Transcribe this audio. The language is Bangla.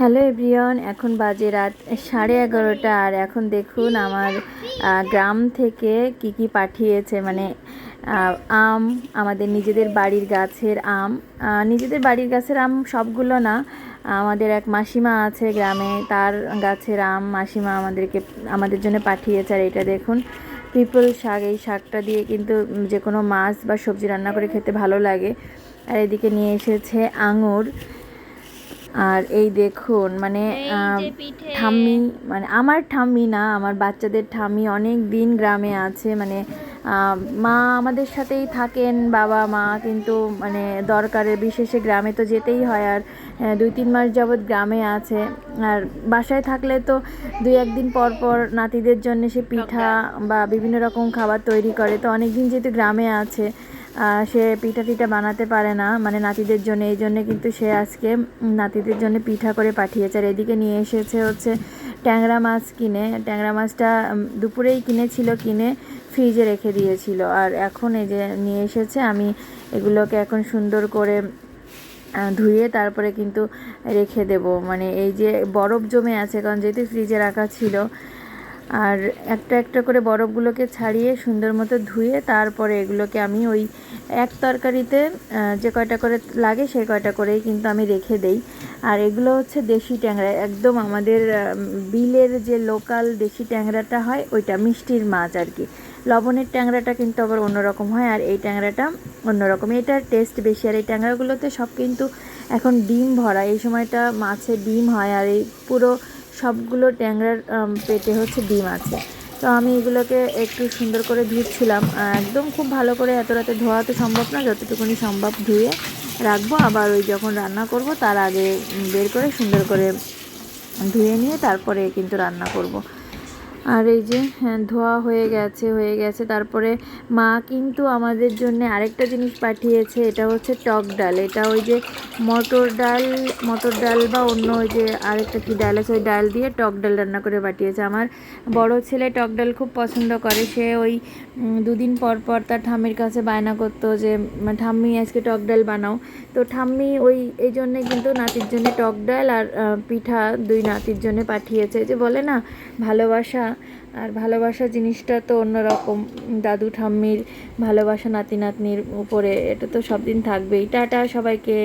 হ্যালো এভরিওয়ান, এখন বাজে রাত সাড়ে এগারোটা আর এখন দেখুন আমার গ্রাম থেকে কি কি পাঠিয়েছে। মানে আম, আমাদের নিজেদের বাড়ির গাছের আম। নিজেদের বাড়ির গাছের আম সবগুলো না, আমাদের এক মাসিমা আছে গ্রামে, তার গাছের আম মাসিমা আমাদেরকে, আমাদের জন্য পাঠিয়েছে। আর এটা দেখুন, পিপল শাক, এই শাকটা দিয়ে কিন্তু যে কোনো মাছ বা সবজি রান্না করে খেতে ভালো লাগে। আর এদিকে নিয়ে এসেছে আঙুর। আর এই দেখুন মানে। ঠাম্মি মানে আমার ঠাম্মি না আমার বাচ্চাদের ঠাম্মি অনেক দিন গ্রামে আছে মানে মা আমাদের সাথেই থাকেন বাবা মা কিন্তু মানে দরকারে বিশেষে গ্রামে তো যেতেই হয় আর দুই তিন মাস যাবৎ গ্রামে আছে আর বাসায় থাকলে তো দুই একদিন পর পর নাতিদের জন্য সে পিঠা বা বিভিন্ন রকম খাবার তৈরি করে তো অনেক দিন যেহেতু গ্রামে আছে সে পিঠা টিঠা বানাতে পারে না মানে নাতিদের জন্য, এই জন্য কিন্তু সে আজকে নাতিদের জন্য পিঠা করে পাঠিয়েছে। আর এদিকে নিয়ে এসেছে হচ্ছে ট্যাংরা মাছ কিনে। ট্যাংরা মাছটা দুপুরেই কিনেছিল, কিনে ফ্রিজে রেখে দিয়েছিল। আর এখন এই যে নিয়ে এসেছে, আমি এগুলোকে এখন সুন্দর করে ধুয়ে তারপরে কিন্তু রেখে দেব। মানে এই যে বরফ জমে আছে, কারণ যেহেতু ফ্রিজে রাখা ছিল আর একটা একটা করে বরফগুলোকে ছাড়িয়ে সুন্দর মতো ধুয়ে তারপরে এগুলোকে আমি ওই এক তরকারিতে যে কয়টা করে লাগে সেই কয়টা করেই কিন্তু আমি রেখে দেই। আর এগুলো হচ্ছে দেশি ট্যাংরা। একদম আমাদের বিলের যে লোকাল দেশি ট্যাংরাটা হয়, ওইটা মিষ্টির মাছ আর কি। লবণের ট্যাংরাটা কিন্তু আবার অন্যরকম হয়, আর এই ট্যাংরাটা অন্যরকম। এটার টেস্ট বেশি। আর এই ট্যাংরাগুলোতে সব কিন্তু এখন ডিম ভরা। এই সময়টা মাছে ডিম হয়, আর এই পুরো সবগুলো ট্যাংরার পেটে হচ্ছে ডিম আছে। তো আমি এগুলোকে একটু সুন্দর করে ধুচ্ছিলাম। একদম খুব ভালো করে এত রাতে ধোয়া তো সম্ভব না, যতটুকুনি সম্ভব ধুয়ে রাখব। আবার ওই যখন রান্না করব, তার আগে বের করে সুন্দর করে ধুয়ে নিয়ে তারপরে কিন্তু রান্না করব। আর এই যে হ্যাঁ, ধোয়া হয়ে গেছে হয়ে গেছে। তারপরে মা কিন্তু আমাদের জন্য আরেকটা জিনিস পাঠিয়েছে এটা হচ্ছে টক ডাল। এটা ওই যে মটর ডাল মটর ডাল বা অন্য ওই যে আরেকটা কি ডাল আছে ওই ডাল দিয়ে টক ডাল রান্না করে পাঠিয়েছে। আমার বড় ছেলে টক ডাল খুব পছন্দ করে। সে ওই দুদিন পর পর তার ঠাম্মির কাছে বায়না করতো যে ঠাম্মি আজকে টক ডাল বানাও। তো ঠাম্মি ওই এই জন্যে কিন্তু নাতির জন্য টক ডাল আর পিঠা দুই নাতির জন্য পাঠিয়েছে। যে বলে না ভালোবাসা আর ভালোবাসা জিনিসটা তো অন্যরকম। দাদু, ঠাম্মির ভালোবাসা, নাতি, নাতনির উপরে এটা তো সব দিন থাকবেই। টাটা সবাইকে।